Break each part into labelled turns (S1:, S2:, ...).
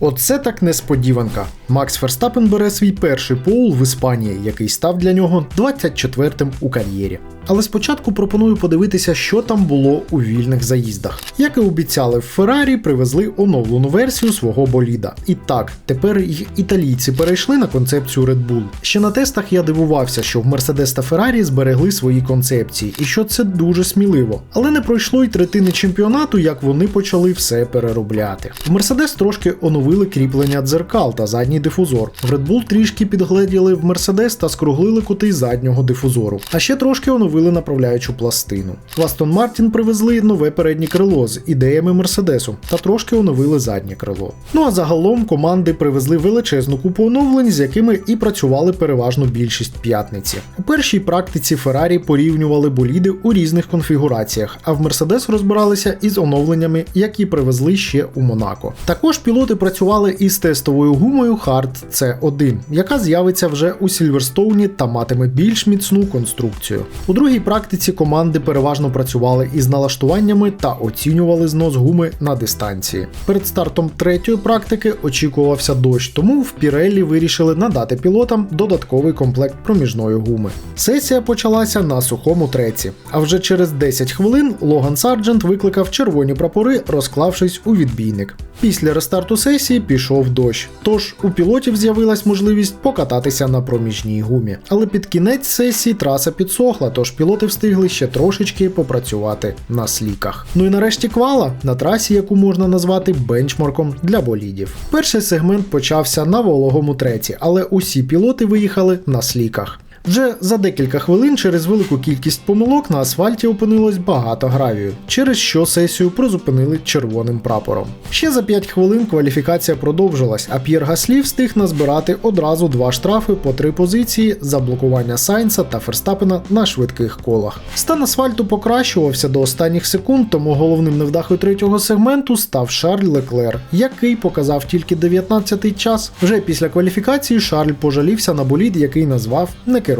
S1: Оце так несподіванка. Макс Ферстапен бере свій перший поул в Іспанії, який став для нього 24-м у кар'єрі. Але спочатку пропоную подивитися, що там було у вільних заїздах. Як і обіцяли, в Феррарі привезли оновлену версію свого боліда. І так, тепер й італійці перейшли на концепцію Red Bull. Ще на тестах я дивувався, що в Mercedes та Ferrari зберегли свої концепції, і що це дуже сміливо. Але не пройшло й третини чемпіонату, як вони почали все переробляти. В Mercedes трошки оновили кріплення дзеркал та задній дифузор. В Red Bull трішки підгледіли в Mercedes та скруглили кути заднього дифузору. А ще трошки оновили направляючу пластину. В Aston Martin привезли нове переднє крило з ідеями Мерседесу та трошки оновили заднє крило. Ну а загалом команди привезли величезну купу оновлень, з якими і працювали переважно більшість п'ятниці. У першій практиці Феррарі порівнювали боліди у різних конфігураціях, а в Мерседес розбиралися із оновленнями, які привезли ще у Монако. Також пілоти працювали із тестовою гумою Hard C1, яка з'явиться вже у Сільверстоуні та матиме більш міцну конструкцію. У другій практиці команди переважно працювали із налаштуваннями та оцінювали знос гуми на дистанції. Перед стартом третьої практики очікувався дощ, тому в Піреллі вирішили надати пілотам додатковий комплект проміжної гуми. Сесія почалася на сухому треці, а вже через 10 хвилин Логан Сарджент викликав червоні прапори, розклавшись у відбійник. Після рестарту сесії пішов дощ, тож у пілотів з'явилась можливість покататися на проміжній гумі. Але під кінець сесії траса підсохла, тож пілоти встигли ще трошечки попрацювати на сліках. Ну і нарешті квала на трасі, яку можна назвати бенчмарком для болідів. Перший сегмент почався на вологому треці, але усі пілоти виїхали на сліках. Вже за декілька хвилин через велику кількість помилок на асфальті опинилось багато гравію, через що сесію призупинили червоним прапором. Ще за 5 хвилин кваліфікація продовжилась, а П'єр Гаслі встиг назбирати одразу два штрафи по три позиції за блокування Сайнса та Ферстапена на швидких колах. Стан асфальту покращувався до останніх секунд, тому головним невдахою третього сегменту став Шарль Леклер, який показав тільки 19-й час. Вже після кваліфікації Шарль пожалівся на болід, який назвав некерованим.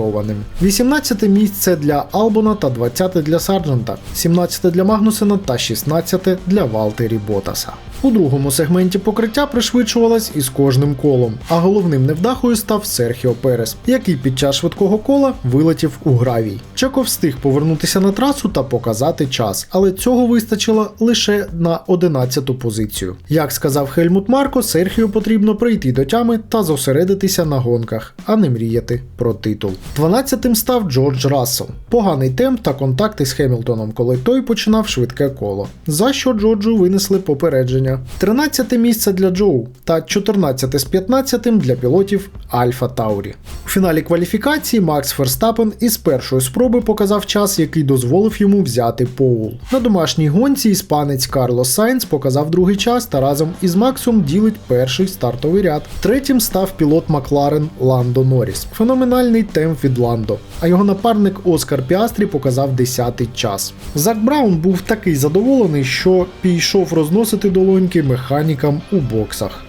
S1: 18 місце для Албона та 20 для Сарджента, 17 для Магнусена та 16 для Валтері Ботаса. У другому сегменті покриття пришвидшувалось із кожним колом, а головним невдахою став Серхіо Перес, який під час швидкого кола вилетів у гравій. Чеко встиг повернутися на трасу та показати час, але цього вистачило лише на 11-ту позицію. Як сказав Хельмут Марко, Серхіо потрібно прийти до тями та зосередитися на гонках, а не мріяти про титул. 12-тим став Джордж Рассел. Поганий темп та контакти з Хемілтоном, коли той починав швидке коло. За що Джорджу винесли попередження. 13 місце для Джоу та 14 з 15 для пілотів Альфа Таурі. У фіналі кваліфікації Макс Ферстапен із першої спроби показав час, який дозволив йому взяти поул. На домашній гонці іспанець Карлос Сайнс показав другий час та разом із Максом ділить перший стартовий ряд. Третім став пілот Макларен Ландо Норріс. Феноменальний темп від Ландо. А його напарник Оскар Піастрі показав 10-й час. Зак Браун був такий задоволений, що пішов розносити долоньки механікам у боксах.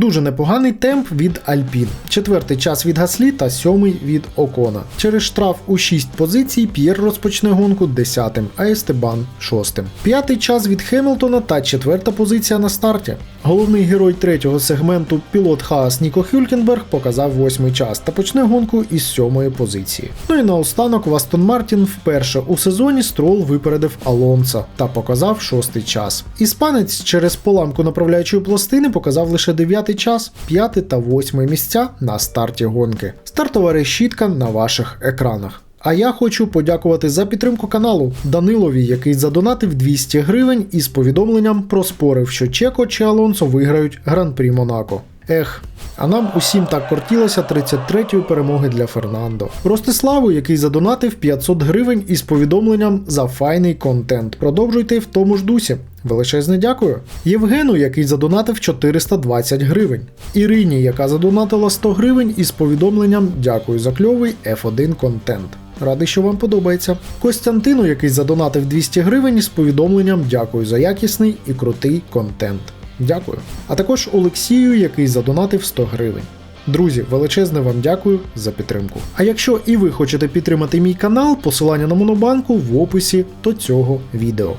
S1: Дуже непоганий темп від Альпін. Четвертий час від Гаслі та сьомий від Окона. Через штраф у 6 позицій П'єр розпочне гонку 10-тим, а Естебан 6-тим. П'ятий час від Хемілтона та четверта позиція на старті. Головний герой третього сегменту, пілот Хаас Ніко Хюлькенберг, показав восьмий час та почне гонку із сьомої позиції. Ну і наостанок в Астон Мартін вперше у сезоні строл випередив Алонса та показав шостий час. Іспанець через поламку направляючої пластини показав лише дев'ятий час, п'яте та восьме місця на старті гонки. Стартова решітка на ваших екранах. А я хочу подякувати за підтримку каналу Данилові, який задонатив 200 гривень із повідомленням проспорив, що Чеко чи Алонсо виграють Гран-прі Монако. Ех, а нам усім так кортілося 33-ї перемоги для Фернандо. Ростиславу, який задонатив 500 гривень із повідомленням за файний контент. Продовжуйте в тому ж дусі. Величезне дякую. Євгену, який задонатив 420 гривень. Ірині, яка задонатила 100 гривень із повідомленням Дякую за кльовий F1 контент. Радий, що вам подобається. Костянтину, який задонатив 200 гривень із повідомленням Дякую за якісний і крутий контент. Дякую. А також Олексію, який задонатив 100 гривень. Друзі, величезне вам дякую за підтримку. А якщо і ви хочете підтримати мій канал, посилання на монобанку в описі до цього відео.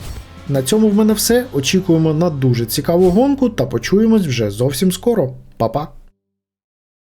S1: На цьому в мене все. Очікуємо на дуже цікаву гонку та почуємось вже зовсім скоро. Па-па!